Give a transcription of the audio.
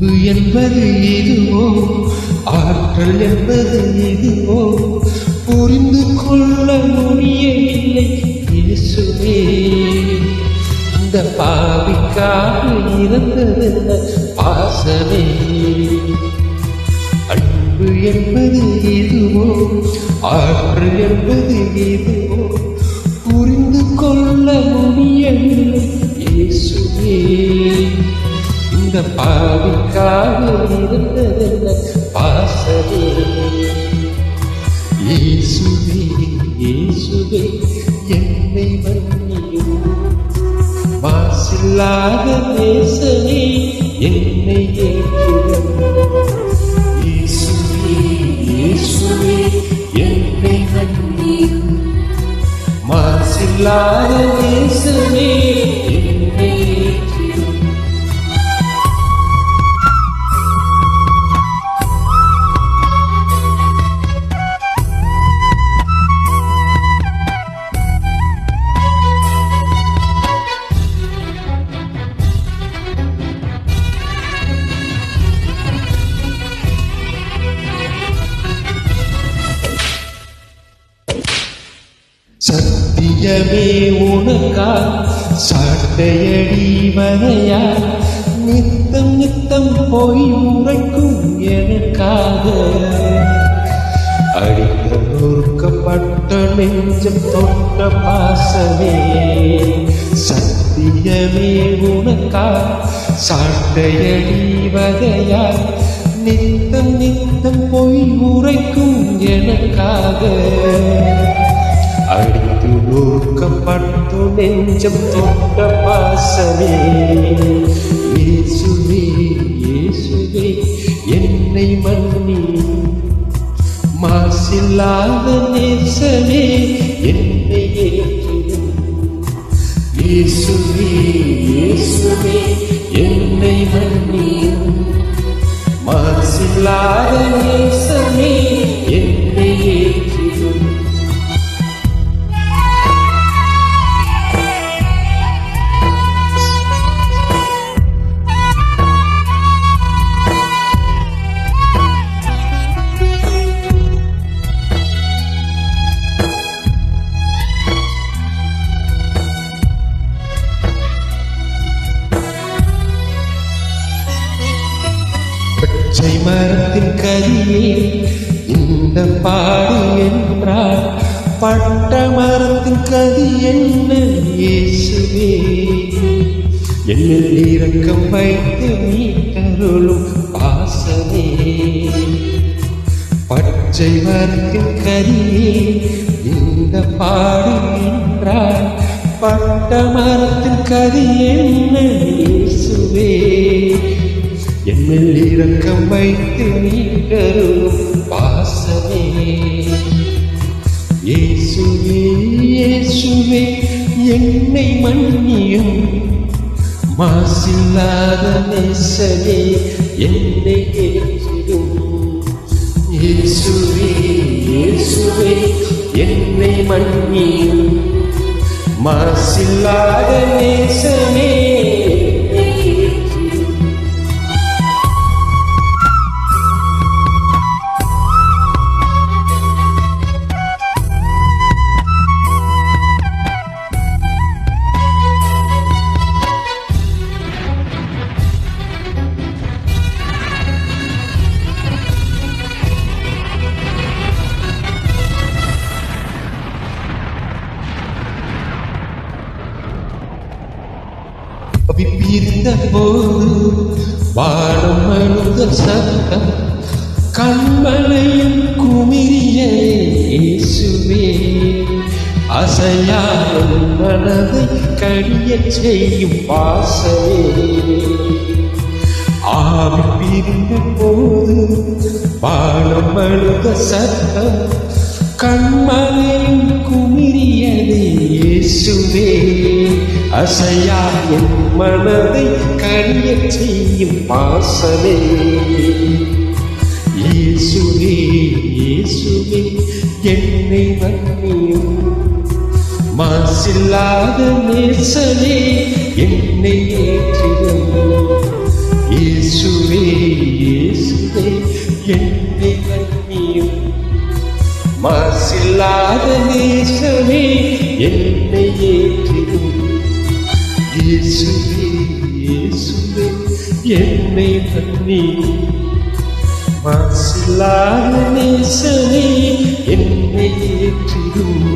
அன்பு என்பது இதுவோ ஆற்றல் என்பது இதுவோ புரிந்து கொள்ள முடியவில்லை இயேசுவே இந்த பாவிக்காக இறந்ததென்ன பாசமே? அன்பு என்பது இதுவோ ஆற்றல் என்பது இதுவோ புரிந்து கொள்ள முடியவில்லை இயேசுவே இந்த பாவிக்காக இருந்ததென்ன பாசமே இயேசுவே இயேசுவே என்னை மன்னியும். மாசில்லாத தேசமே என்னை ஏற்றிடும் இயேசுவே இயேசுவே என்னை மன்னியும். மாசில்லாத நேசனே சத்தியமே உனக்கா? சாட்டையடி வரையா நித்தம் நித்தம் போய் உரைக்கும் எனக்காக. அடித்த நொறுக்கப்பட்ட நெஞ்சம் தொட்ட பாசமே. சத்தியமே உனக்கா? சாட்டையடி வகையா நித்தம் நித்தம் பொய் உரைக்கும் எனக்காக. அடித்து நெஞ்சம் தொட்ட பாசமே. இயேசுவே இயேசுவே என்னை மன்னி. மாசில்லாத நேசமே என்னை இயேசுவே இயேசுவே என்னை மன்னி. மாசில்லாத நேசமே பச்சை மரத்தின் கரியே இந்த பாடு என்றார். பட்ட மரத்தின் கதி என்ன இயேசுவே? என்னில் இரக்கம் வைத்து நீ கருளும் பாசமே பச்சை மரத்தின் கரியே இந்த பாடு என்றார். பட்ட மரத்தின் கதி என்ன இயேசுவே? என்னில் இரக்கம் வைத்து நீ நீங்களும் பாசமே. இயேசுவே இயேசுவே என்னை மன்னியும். மாசில்லாத நேசனே என்னை ஏற்றிடும். இயேசுவே இயேசுவே என்னை மன்னியும். மாசில்லாத நேசனே அவி பிரிந்த போது வாழும் அழுத சத்தம் கண்மலையும் குமிரிய இயேசுவே. அசையாத மனதை கடிய செய்யும் பாசமே ஆவி பிரிந்த போது வாழும் அழுத சத்தம் கண்மலையும் குமிரியதே இயேசுவே. அசையா என் மனதை கனியச் செய்யும் பாசமே இயேசுவே இயேசுவே என்னை மன்னியும் மாசில்லாத நேசமே என்னை ஏற்றிடும் இயேசுவே இயேசுவே என்னை மன்னியும் மாசில்லாத நேசமே என்னை ஏ இயேசுவே இயேசுவே என்னை தண்ணி மாசில்லாத நேசனே என்னை ஏற்றிடும்